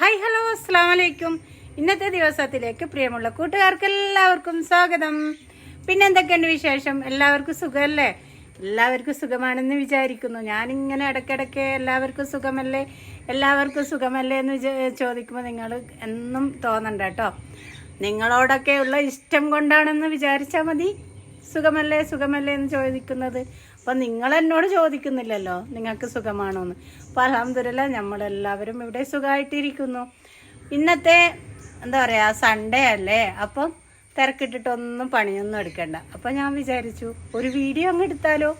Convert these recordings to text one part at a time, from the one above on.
Hi hello അസ്സാം വലൈക്കും ഇന്നത്തെ ദിവസത്തിലേക്ക് പ്രിയമുള്ള കൂട്ടുകാർക്ക് എല്ലാവർക്കും സ്വാഗതം. പിന്നെ എന്തൊക്കെയുണ്ട് വിശേഷം? എല്ലാവർക്കും സുഖമല്ലേ? എല്ലാവർക്കും സുഖമാണെന്ന് വിചാരിക്കുന്നു. ഞാനിങ്ങനെ ഇടയ്ക്കിടയ്ക്ക് എല്ലാവർക്കും സുഖമല്ലേ? എല്ലാവർക്കും സുഖമല്ലേ എന്ന് ചോദിക്കുമ്പോൾ നിങ്ങൾ എന്നും തോന്നണ്ട കേട്ടോ. നിങ്ങളോടൊക്കെയുള്ള ഇഷ്ടം കൊണ്ടാണെന്ന് വിചാരിച്ചാൽ മതി. സുഖമല്ലേ സുഖമല്ലേ എന്ന് ചോദിക്കുന്നത്. അപ്പം നിങ്ങൾ എന്നോട് ചോദിക്കുന്നില്ലല്ലോ നിങ്ങൾക്ക് സുഖമാണോ എന്ന് അപ്പം അലഹമില്ല നമ്മളെല്ലാവരും ഇവിടെ സുഖമായിട്ടിരിക്കുന്നു ഇന്നത്തെ എന്താ പറയുക സൺഡേ അല്ലേ? അപ്പം തിരക്കിട്ടിട്ടൊന്നും പണിയൊന്നും എടുക്കണ്ട. അപ്പം ഞാൻ വിചാരിച്ചു ഒരു വീഡിയോ അങ്ങ് എടുത്താലോ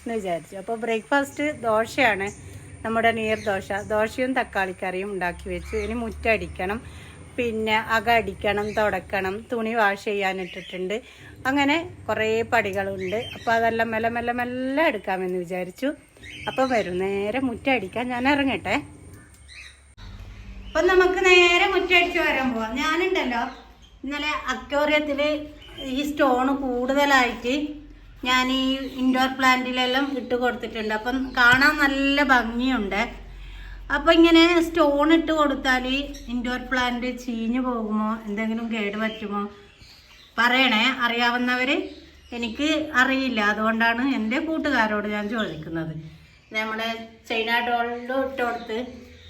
എന്ന് വിചാരിച്ചു. അപ്പോൾ ബ്രേക്ക്ഫാസ്റ്റ് ദോശയാണ് നമ്മുടെ നീർ ദോശ. ദോശയും തക്കാളിക്കറിയും ഉണ്ടാക്കി വെച്ചു. ഇനി മുറ്റടിക്കണം. പിന്നെ അക അടിക്കണം തുടക്കണം തുണി വാഷ് ചെയ്യാനിട്ടിട്ടുണ്ട് അങ്ങനെ കുറേ പടികളുണ്ട്. അപ്പോൾ അതെല്ലാം മെല്ലെ മെല്ലെ മെല്ലെ എടുക്കാമെന്ന് വിചാരിച്ചു. അപ്പോൾ വരും. നേരെ മുറ്റടിക്കാൻ ഞാൻ ഇറങ്ങട്ടെ. അപ്പം നമുക്ക് നേരെ മുറ്റടിച്ച് വരാൻ പോവാം. ഞാനുണ്ടല്ലോ ഇന്നലെ അക്വോറിയത്തിൽ ഈ സ്റ്റോൺ കൂടുതലായിട്ട് ഞാൻ ഈ ഇൻഡോർ പ്ലാന്റിലെല്ലാം ഇട്ട് കൊടുത്തിട്ടുണ്ട്. അപ്പം കാണാൻ നല്ല ഭംഗിയുണ്ട്. അപ്പം ഇങ്ങനെ സ്റ്റോൺ ഇട്ട് കൊടുത്താൽ ഇൻഡോർ പ്ലാന്റ് ചീഞ്ഞു പോകുമോ? എന്തെങ്കിലും കേട് പറ്റുമോ? പറയണേ അറിയാവുന്നവർ എനിക്ക് അറിയില്ല. അതുകൊണ്ടാണ് എന്റെ കൂട്ടുകാരോട് ഞാൻ ചോദിക്കുന്നത്. നമ്മുടെ ചൈന ഡോളിലും ഇട്ട് കൊടുത്ത്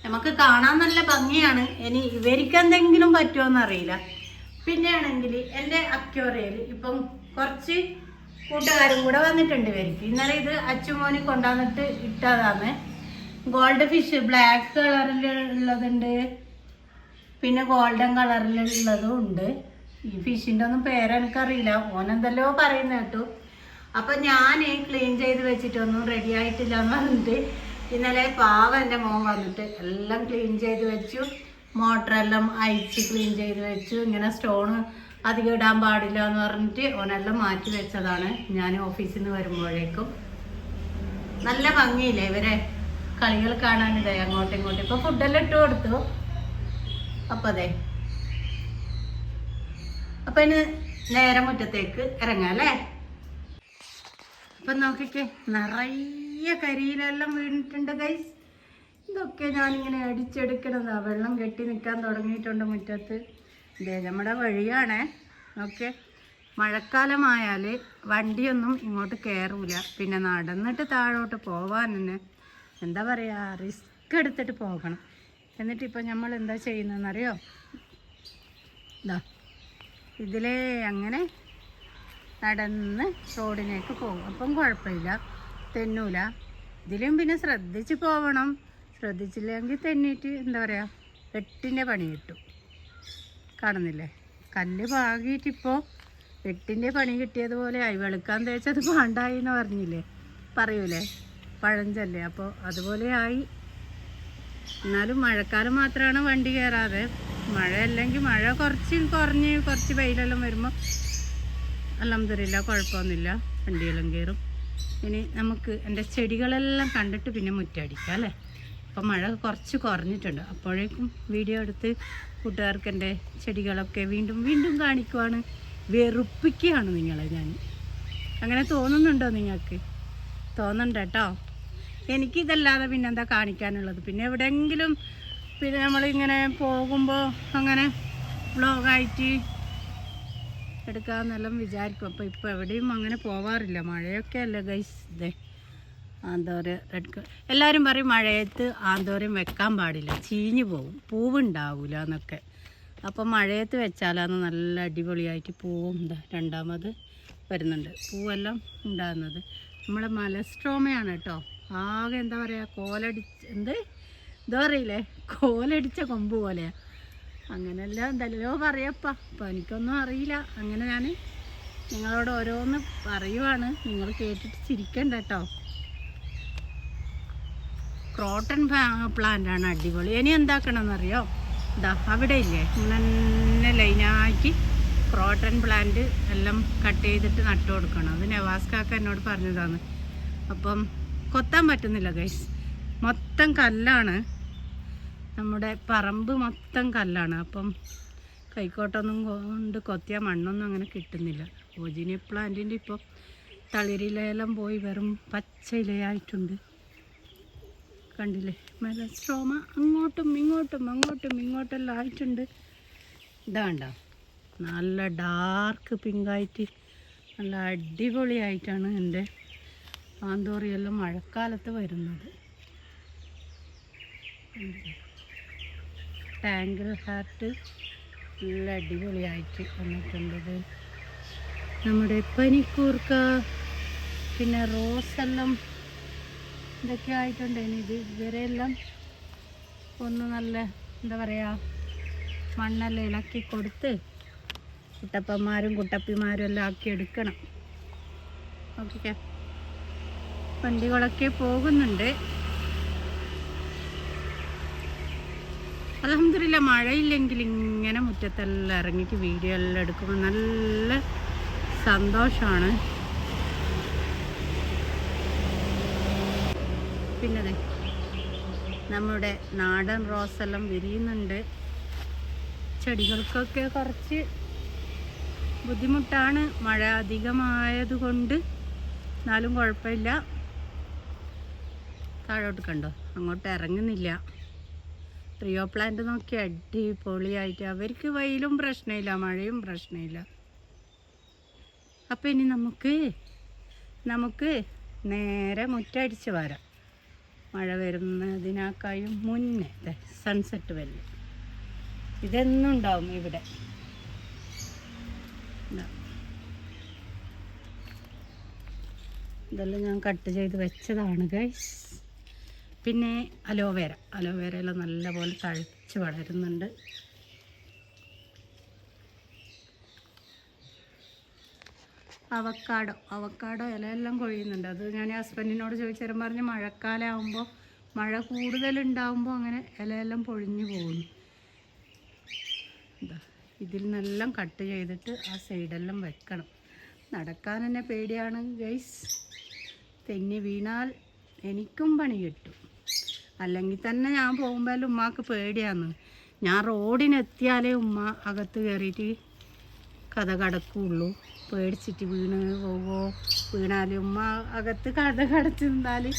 നമുക്ക് കാണാൻ നല്ല ഭംഗിയാണ്. ഇനി ഇവർക്ക് എന്തെങ്കിലും പറ്റുമോ അറിയില്ല. പിന്നെയാണെങ്കിൽ എന്റെ അക്യോറിയയിൽ ഇപ്പം കുറച്ച് കൂട്ടുകാരും കൂടെ വന്നിട്ടുണ്ട് ഇവർക്ക്. ഇന്നലെ ഇത് അച്ചുമോനി കൊണ്ടുവന്നിട്ട് ഇട്ടതാണ്. ഗോൾഡ് ഫിഷ് ബ്ലാക്ക് കളറിൽ ഉള്ളതുണ്ട്. പിന്നെ ഗോൾഡൻ കളറിൽ ഉള്ളതും ഉണ്ട്. ഈ ഫിഷിന്റെ ഒന്നും പേരെനിക്കറിയില്ല ഓനെന്തല്ലോ പറയുന്ന കേട്ടു. അപ്പം ഞാൻ ക്ലീൻ ചെയ്ത് വെച്ചിട്ടൊന്നും റെഡി ആയിട്ടില്ല എന്ന് പറഞ്ഞിട്ട് ഇന്നലെ പാവ എന്റെ മോൻ വന്നിട്ട് എല്ലാം ക്ലീൻ ചെയ്ത് വെച്ചു. മോട്ടറെല്ലാം അയച്ച് ക്ലീൻ ചെയ്ത് വെച്ചു. ഇങ്ങനെ സ്റ്റോൺ അധികം ഇടാൻ പാടില്ല എന്ന് പറഞ്ഞിട്ട് ഓനെല്ലാം മാറ്റി വെച്ചതാണ്. ഞാൻ ഓഫീസിൽ നിന്ന് വരുമ്പോഴേക്കും. നല്ല ഭംഗിയില്ലേ ഇവരെ? കളികൾ കാണാനിതേ അങ്ങോട്ടും ഇങ്ങോട്ടും. ഇപ്പൊ ഫുഡെല്ലാം ഇട്ട് കൊടുത്തു. അപ്പൊ അതെ. അപ്പൊ ഇനി നേരെ മുറ്റത്തേക്ക് ഇറങ്ങാം അല്ലേ? അപ്പൊ നോക്കിക്കേ നിറയെ കരിയിലെല്ലാം വീണിട്ടുണ്ട് ഗൈസ് ഇതൊക്കെ ഞാനിങ്ങനെ അടിച്ചെടുക്കണതാ. വെള്ളം കെട്ടി നിൽക്കാൻ തുടങ്ങിയിട്ടുണ്ട് മുറ്റത്ത്. ഇതേ നമ്മുടെ വഴിയാണേ. ഓക്കെ മഴക്കാലമായാൽ വണ്ടിയൊന്നും ഇങ്ങോട്ട് കയറൂല പിന്നെ നടന്നിട്ട് താഴോട്ട് പോവാൻ തന്നെ എന്താ പറയുക റിസ്ക് എടുത്തിട്ട് പോകണം. എന്നിട്ട് ഇപ്പം നമ്മൾ എന്താ ചെയ്യുന്നതെന്നറിയോ? ഇതാ ഇതിലേ അങ്ങനെ നടന്ന് റോഡിലേക്ക് പോകും. അപ്പം കുഴപ്പമില്ല തെന്നൂല. ഇതിലും പിന്നെ ശ്രദ്ധിച്ച് പോകണം ശ്രദ്ധിച്ചില്ലെങ്കിൽ തെന്നിയിട്ട് എന്താ പറയുക വെട്ടിന്റെ പണി കിട്ടും. കാണുന്നില്ലേ? കല്ല് പാകിയിട്ടിപ്പോൾ വെട്ടിന്റെ പണി കിട്ടിയതുപോലെ ആയി വെളുക്കാൻ തേച്ചത് പാണ്ടായി എന്ന് പറഞ്ഞില്ലേ? പറയൂലേ? പഴഞ്ചല്ലേ? അപ്പോൾ അതുപോലെ ആയി എന്നാലും മഴക്കാലം മാത്രമാണ് വണ്ടി കയറാതെ മഴ അല്ലെങ്കിൽ മഴ കുറച്ച് കുറഞ്ഞ് കുറച്ച് വെയിലെല്ലാം വരുമ്പോൾ അലഹമില്ല കുഴപ്പമൊന്നുമില്ല. വണ്ടിയെല്ലാം കയറും ഇനി നമുക്ക് എന്റെ ചെടികളെല്ലാം കണ്ടിട്ട് പിന്നെ മുറ്റടിക്കാം അല്ലേ? അപ്പം മഴ കുറച്ച് കുറഞ്ഞിട്ടുണ്ട്. അപ്പോഴേക്കും വീഡിയോ എടുത്ത് കൂട്ടുകാർക്ക് എന്റെ ചെടികളൊക്കെ വീണ്ടും വീണ്ടും കാണിക്കുവാണ്. വെറുപ്പിക്കുകയാണ് നിങ്ങളെ ഞാൻ. അങ്ങനെ തോന്നുന്നുണ്ടോ നിങ്ങൾക്ക്? തോന്നണ്ട കേട്ടോ. എനിക്കിതല്ലാതെ പിന്നെന്താ കാണിക്കാനുള്ളത്? പിന്നെ എവിടെയെങ്കിലും പിന്നെ നമ്മളിങ്ങനെ പോകുമ്പോൾ അങ്ങനെ വ്ളോഗായിട്ട് എടുക്കാമെന്നെല്ലാം വിചാരിക്കും. അപ്പോൾ ഇപ്പോൾ എവിടെയും അങ്ങനെ പോവാറില്ല. മഴയൊക്കെ അല്ലേ ഗൈസ് ഇതേ ആന്തോരം റെഡ് എല്ലാവരും പറയും മഴയത്ത് ആന്തോരം വെക്കാൻ പാടില്ല. ചീഞ്ഞു പോകും പൂവുണ്ടാവില്ല എന്നൊക്കെ അപ്പം മഴയത്ത് വെച്ചാലാണ് നല്ല അടിപൊളിയായിട്ട് പൂവും എന്താ രണ്ടാമത് വരുന്നുണ്ട്. പൂവെല്ലാം ഉണ്ടാകുന്നത്. നമ്മളെ മലസ്ട്രോമയാണ് കേട്ടോ. ആകെ എന്താ പറയുക കോലടിച്ച് എന്ത്? എന്താ പറയില്ലേ? കോലടിച്ച കൊമ്പ് പോലെയാണ് അങ്ങനെയല്ല എന്തെല്ലോ പറയപ്പ. അപ്പം എനിക്കൊന്നും അറിയില്ല. അങ്ങനെ ഞാൻ നിങ്ങളോട് ഓരോന്ന് പറയുവാണ്. നിങ്ങൾ കേട്ടിട്ട് ചിരിക്കണ്ട കേട്ടോ. ക്രോട്ടൺ പ്ലാന്റ് ആണ് അടിപൊളി. ഇനി എന്താക്കണമെന്നറിയോ ഇതാ അവിടെ ഇല്ലേ? ഇങ്ങനെ ലൈനാക്കി ക്രോട്ടൺ പ്ലാന്റ് എല്ലാം കട്ട് ചെയ്തിട്ട് നട്ടു കൊടുക്കണം. അത് നവാസ്കാക്ക എന്നോട് പറഞ്ഞതാണ്. അപ്പം കൊത്താൻ പറ്റുന്നില്ല ഗൈസ് മൊത്തം കല്ലാണ്. നമ്മുടെ പറമ്പ് മൊത്തം കല്ലാണ്. അപ്പം കൈക്കോട്ടൊന്നും കൊണ്ട് കൊത്തിയ മണ്ണൊന്നും അങ്ങനെ കിട്ടുന്നില്ല. ഓജിനിയ പ്ലാന്റിന്റെ ഇപ്പോൾ തളിരിലയെല്ലാം പോയി വെറും പച്ച ഇലയായിട്ടുണ്ട്. കണ്ടില്ലേ? മെലസ്ട്രോമ അങ്ങോട്ടും ഇങ്ങോട്ടും അങ്ങോട്ടും ഇങ്ങോട്ടെല്ലാം ആയിട്ടുണ്ട്. ഇതാണ്ട നല്ല ഡാർക്ക് പിങ്കായിട്ട് നല്ല അടിപൊളിയായിട്ടാണ് എന്റെ ആന്തോറിയെല്ലാം മഴക്കാലത്ത് വരുന്നത്. ടാങ്കിൾ ഹാർട്ട് നല്ല അടിപൊളിയായിട്ട് വന്നിട്ടുണ്ട്. നമ്മുടെ പനിക്കൂർക്ക പിന്നെ റോസെല്ലാം ഇതൊക്കെ ആയിട്ടുണ്ട്. ഇത് ഇവരെ എല്ലാം ഒന്ന് നല്ല എന്താ പറയുക മണ്ണെല്ലാം ഇളക്കി കൊടുത്ത് കുട്ടപ്പന്മാരും കുട്ടപ്പിമാരും എല്ലാം ആക്കി എടുക്കണം. ഓക്കെ. വണ്ടികളൊക്കെ പോകുന്നുണ്ട്. അലഹമില്ല മഴയില്ലെങ്കിൽ ഇങ്ങനെ മുറ്റത്തെല്ലാം ഇറങ്ങിയിട്ട് വീഡിയോ എല്ലാം എടുക്കുമ്പോൾ നല്ല സന്തോഷമാണ്. പിന്നെ നമ്മുടെ നാടൻ റോസെല്ലാം വിരിയുന്നുണ്ട്. ചെടികൾക്കൊക്കെ കുറച്ച് ബുദ്ധിമുട്ടാണ്. മഴ അധികമായതുകൊണ്ട് എന്നാലും കുഴപ്പമില്ല. താഴോട്ട് കണ്ടോ? അങ്ങോട്ട് ഇറങ്ങുന്നില്ല. ട്രിയോ പ്ലാന്റ് നോക്കി അടിപൊളിയായിട്ട്. അവർക്ക് വെയിലും പ്രശ്നമില്ല മഴയും പ്രശ്നമില്ല. അപ്പം ഇനി നമുക്ക് നമുക്ക് നേരെ മുറ്റടിച്ച് വരാം. മഴ വരുന്നതിനേക്കാളും മുന്നേ സൺസെറ്റ് വരില്ല ഇതെന്നും ഉണ്ടാവും ഇവിടെ. ഇതാ. ഇതെല്ലാം ഞാൻ കട്ട് ചെയ്ത് വെച്ചതാണ് ഗൈസ് പിന്നെ അലോവേര. അലോവേരയെല്ലാം നല്ലപോലെ തഴച്ച് വളരുന്നുണ്ട് അവക്കാടോ. അവക്കാടോ ഇലയെല്ലാം കൊഴിയുന്നുണ്ട്. അത് ഞാൻ ഹസ്ബൻഡിനോട് ചോദിച്ചേരം പറഞ്ഞ് മഴക്കാലമാകുമ്പോൾ മഴ കൂടുതലുണ്ടാകുമ്പോൾ അങ്ങനെ ഇലയെല്ലാം പൊഴിഞ്ഞു പോകുന്നു. ഇതാ ഇതിൽ നിന്നെല്ലാം കട്ട് ചെയ്തിട്ട് ആ സൈഡെല്ലാം വെക്കണം. നടക്കാൻ തന്നെ പേടിയാണ് ഗൈസ്. തെന്നി വീണാൽ എനിക്കും പണി കിട്ടും. അല്ലെങ്കിൽ തന്നെ ഞാൻ പോകുമ്പോൾ ഉമ്മാക്ക് പേടിയാന്ന് ഞാൻ റോഡിനെത്തിയാലേ ഉമ്മ അകത്ത് കയറിയിട്ട് കഥ കടക്കുള്ളൂ. പേടിച്ചിട്ട് വീണ് പോവോ? വീണാൽ ഉമ്മ അകത്ത് കഥ കടച്ചു നിന്നാൽ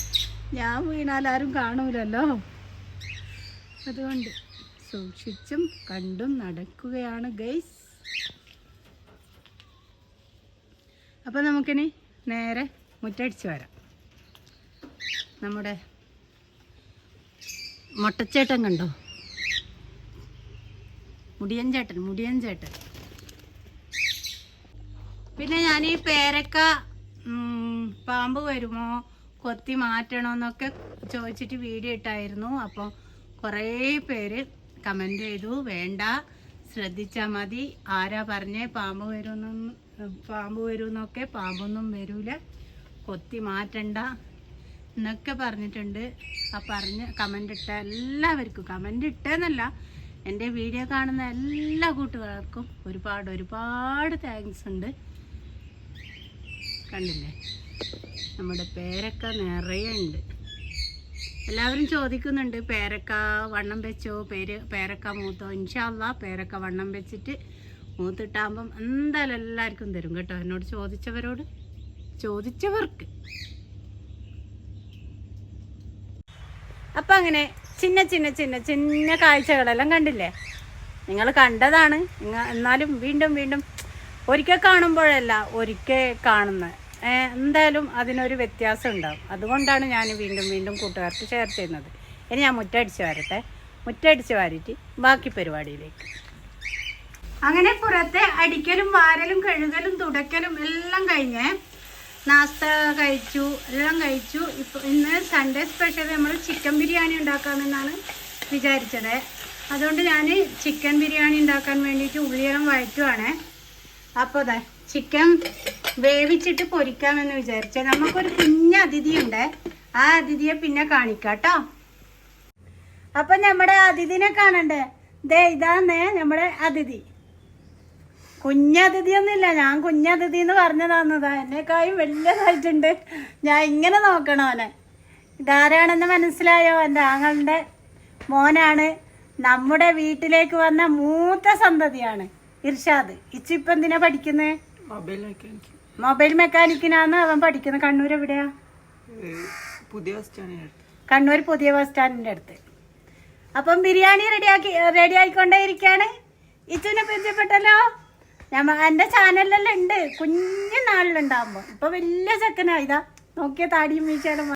ഞാൻ വീണാൽ ആരും കാണൂലല്ലോ. അതുകൊണ്ട് സൂക്ഷിച്ചും കണ്ടും നടക്കുകയാണ് ഗൈസ്. അപ്പം നമുക്കിനി നേരെ മുറ്റടിച്ച് വരാം. നമ്മുടെ മൊട്ടച്ചേട്ടൻ കണ്ടോ? മുടിയൻ ചേട്ടൻ മുടിയൻ ചേട്ടൻ പിന്നെ ഞാൻ ഈ പേരക്ക പാമ്പ് വരുമോ കൊത്തി മാറ്റണോ എന്നൊക്കെ ചോദിച്ചിട്ട് വീഡിയോ ഇട്ടായിരുന്നു. അപ്പോൾ കുറേ പേര് കമന്റ് ചെയ്തു വേണ്ട ശ്രദ്ധിച്ചാൽ മതി. ആരാ പറഞ്ഞേ പാമ്പ് വരുമെന്നും പാമ്പ് വരുമെന്നൊക്കെ പാമ്പൊന്നും വരൂല. കൊത്തി മാറ്റണ്ട. എന്നൊക്കെ പറഞ്ഞിട്ടുണ്ട്. ആ പറഞ്ഞ് കമന്റ് ഇട്ട എല്ലാവർക്കും. കമന്റ് ഇട്ടെന്നല്ല എന്റെ വീഡിയോ കാണുന്ന എല്ലാ കൂട്ടുകാർക്കും ഒരുപാട് ഒരുപാട് താങ്ക്സ് ഉണ്ട്. കണ്ടില്ലേ? നമ്മുടെ പേരക്ക നിറയെ ഉണ്ട്. എല്ലാവരും ചോദിക്കുന്നുണ്ട് പേരക്ക വണ്ണം വെച്ചോ? പേര് പേരക്ക മൂത്തോ? ഇൻഷാല്ല പേരക്ക വണ്ണം വെച്ചിട്ട് മൂത്തിട്ടാകുമ്പം എന്തായാലും എല്ലാവർക്കും തരും കേട്ടോ. എന്നോട് ചോദിച്ചവരോട് ചോദിച്ചവർക്ക്. അപ്പം അങ്ങനെ ചിന്ന ചിന്ന ചിന്ന ചിന്ന കാഴ്ചകളെല്ലാം കണ്ടില്ലേ? നിങ്ങൾ കണ്ടതാണ്. എന്നാലും വീണ്ടും വീണ്ടും ഒരിക്കൽ കാണുമ്പോഴല്ല ഒരിക്കൽ കാണുന്നത്. എന്തായാലും അതിനൊരു വ്യത്യാസം ഉണ്ടാവും. അതുകൊണ്ടാണ് ഞാൻ വീണ്ടും വീണ്ടും കൂട്ടുകാർക്ക് ഷെയർ ചെയ്യുന്നത്. ഇനി ഞാൻ മുറ്റടിച്ച് വരട്ടെ. മുറ്റടിച്ച് വാരിയിട്ട് ബാക്കി പരിപാടിയിലേക്ക്. അങ്ങനെ പുറത്തെ അടിക്കലും വാരലും കഴുകലും തുടക്കലും എല്ലാം കഴിഞ്ഞ് നാസ്ത കഴിച്ചു എല്ലാം കഴിച്ചു. ഇപ്പോൾ ഇന്ന് സൺഡേ സ്പെഷ്യൽ നമ്മൾ ചിക്കൻ ബിരിയാണി ഉണ്ടാക്കാമെന്നാണ് വിചാരിച്ചത്. അതുകൊണ്ട് ഞാൻ ചിക്കൻ ബിരിയാണി ഉണ്ടാക്കാൻ വേണ്ടിയിട്ട് ഉള്ളിയെല്ലാം വഴറ്റുവാണ്. അപ്പോൾ അതെ ചിക്കൻ വേവിച്ചിട്ട് പൊരിക്കാമെന്ന് വിചാരിച്ചത് നമുക്കൊരു കുഞ്ഞ അതിഥിയുണ്ട് ആ അതിഥിയെ പിന്നെ കാണിക്കാം കേട്ടോ. അപ്പം നമ്മുടെ അതിഥിനെ കാണണ്ടേ? ദേ ഇതാന്നേ നമ്മുടെ അതിഥി. കുഞ്ഞതിഥിയൊന്നുമില്ല. ഞാൻ കുഞ്ഞതിഥി എന്ന് പറഞ്ഞതാന്നതാ എന്നെക്കായും വലിയതായിട്ടുണ്ട് ഞാൻ ഇങ്ങനെ നോക്കണം അവനെ. ഇതാരാണെന്ന് മനസ്സിലായോ? എന്റെ ആങ്ങളുടെ മോനാണ്. നമ്മുടെ വീട്ടിലേക്ക് വന്ന മൂത്ത സന്തതിയാണ്. ഇർഷാദ്. ഇച്ചിപ്പം എന്തിനാ പഠിക്കുന്നത് മൊബൈൽ മെക്കാനിക്ക് മൊബൈൽ മെക്കാനിക്കിനാന്ന് അവൻ പഠിക്കുന്നത് കണ്ണൂർ എവിടെയാ? പുതിയ ബസ് സ്റ്റാൻഡിനടുത്ത് കണ്ണൂർ പുതിയ ബസ് സ്റ്റാൻഡിന്റെ അടുത്ത്. അപ്പം ബിരിയാണി റെഡിയാക്കി റെഡി ആയിക്കൊണ്ടേ ഇരിക്കുകയാണ് ഇച്ചുവിനെ പരിചയപ്പെട്ടല്ലോ? ഞമ്മ എന്റെ ചാനലിലെല്ലാം ഉണ്ട്. കുഞ്ഞു നാളിലുണ്ടാകുമ്പോൾ ഇപ്പൊ വലിയ ചെക്കനാ. ഇതാ നോക്കിയ താടിയും വീശാലും